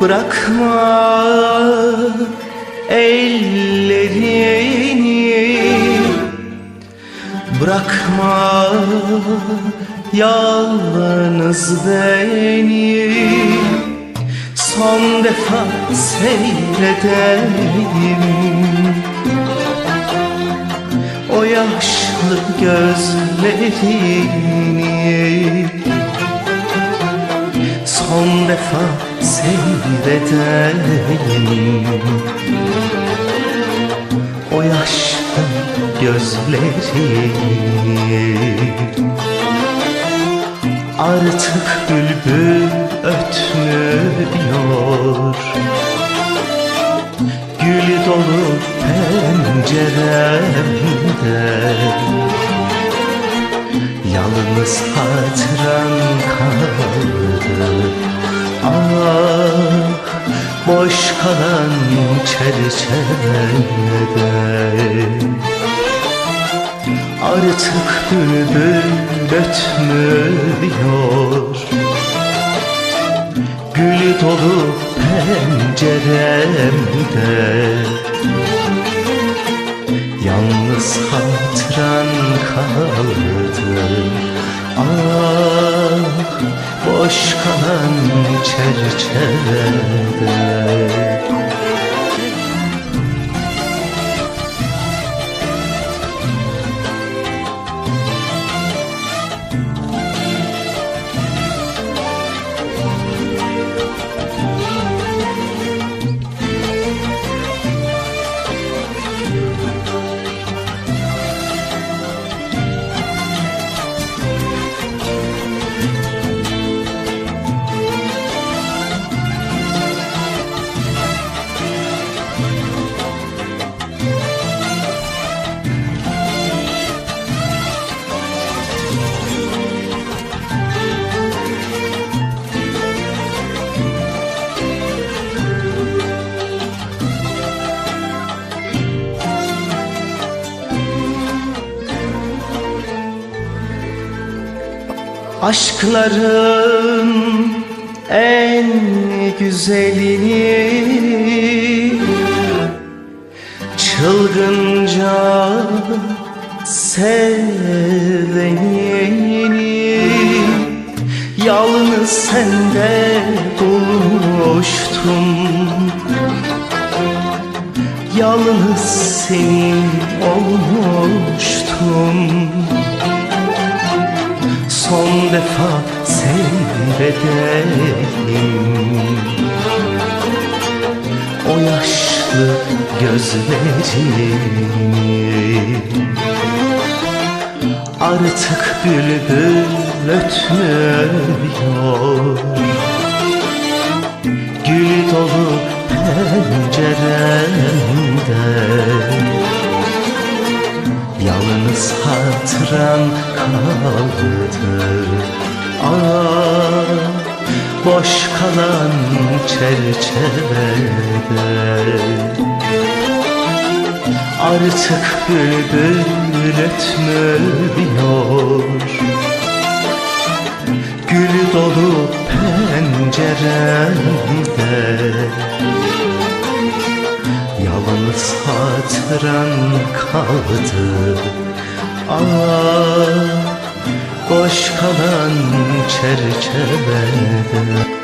Bırakma. Ellerini Bırakma. Yalnız beni Son defa seyredeyim O yaşlı gözlerini Son defa seyredeyim. O yaşlı gözleri Artık bülbül ötmüyor. Gül dolu penceremde Yalnız hatıran kaldı kalan çerçevede. Artık bülbül ötmüyor Gül dolu penceremde. Yalnız hatıran kaldı. Ah boş kalan çerçevede Aşkların en güzelini Çılgınca seveni Yalnız sende bulmuştum. Yalnız senin olmuştum son defa seyredeyim. O yaşlı gözlerini Artık bülbül ötmüyor hatıran kaldı Ah boş kalan çerçevede. Artık bülbül ötmüyor Gül dolu penceremde Yalnız hatıran kaldı Ah boş kalan çerçevede